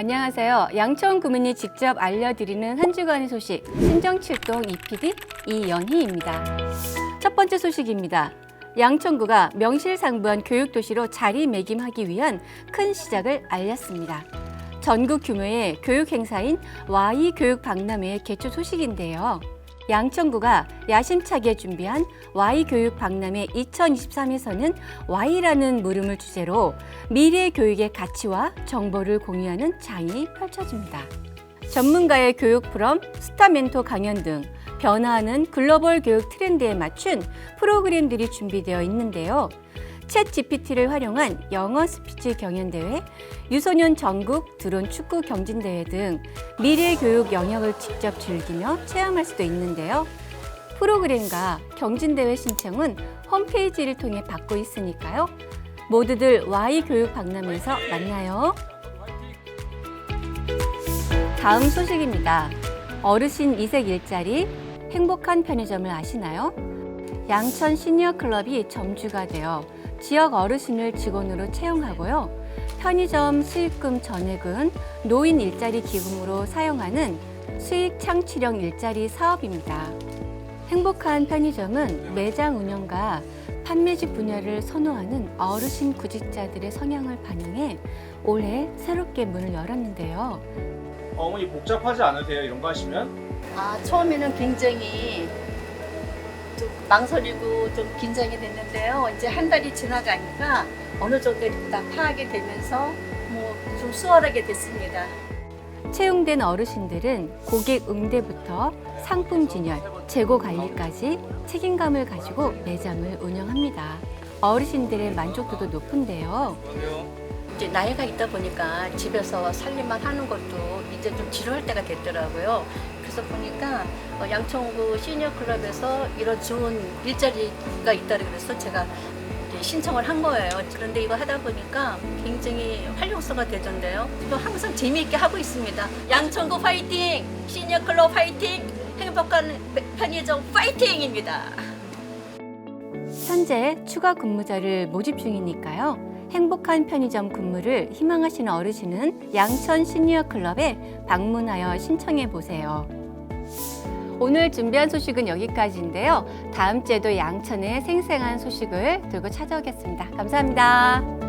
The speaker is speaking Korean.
안녕하세요. 양천 구민이 직접 알려드리는 한 주간의 소식 신정칠동 EPD 이연희입니다. 첫 번째 소식입니다. 양천구가 명실상부한 교육도시로 자리매김하기 위한 큰 시작을 알렸습니다. 전국 규모의 교육 행사인 Y 교육 박람회의 개최 소식인데요. 양천구가 야심차게 준비한 Y 교육 박람회 2023에서는 Y라는 물음을 주제로 미래 교육의 가치와 정보를 공유하는 장이 펼쳐집니다. 전문가의 교육 프롬, 스타 멘토 강연 등 변화하는 글로벌 교육 트렌드에 맞춘 프로그램들이 준비되어 있는데요. 챗 GPT를 활용한 영어 스피치 경연대회, 유소년 전국 드론 축구 경진대회 등 미래 교육 영역을 직접 즐기며 체험할 수도 있는데요. 프로그램과 경진대회 신청은 홈페이지를 통해 받고 있으니까요. 모두들 Y 교육 박람회에서 만나요. 다음 소식입니다. 어르신 이색 일자리 행복한 편의점을 아시나요? 양천 시니어 클럽이 점주가 되어 지역 어르신을 직원으로 채용하고요. 편의점 수익금 전액은 노인 일자리 기금으로 사용하는 수익 창출형 일자리 사업입니다. 행복한 편의점은 매장 운영과 판매직 분야를 선호하는 어르신 구직자들의 성향을 반영해 올해 새롭게 문을 열었는데요. 어머니 복잡하지 않으세요? 이런 거 하시면? 아, 처음에는 굉장히 좀 망설이고 좀 긴장이 됐는데요. 이제 한 달이 지나가니까 어느 정도 다 파악이 되면서 뭐 좀 수월하게 됐습니다. 채용된 어르신들은 고객 응대부터 상품 진열, 재고 관리까지 책임감을 가지고 매장을 운영합니다. 어르신들의 만족도도 높은데요. 이제 나이가 있다 보니까 집에서 살림만 하는 것도 이제 좀 지루할 때가 됐더라고요. 그래서 보니까 어, 양천구 시니어 클럽에서 이런 좋은 일자리가 있다 그래서 제가 신청을 한 거예요. 그런데 이거 하다 보니까 굉장히 활용성가 되던데요. 또 항상 재미있게 하고 있습니다. 양천구 파이팅! 시니어 클럽 파이팅! 행복한 편의점 파이팅입니다. 현재 추가 근무자를 모집 중이니까요. 행복한 편의점 근무를 희망하시는 어르신은 양천 시니어 클럽에 방문하여 신청해 보세요. 오늘 준비한 소식은 여기까지인데요. 다음 주에도 양천의 생생한 소식을 들고 찾아오겠습니다. 감사합니다.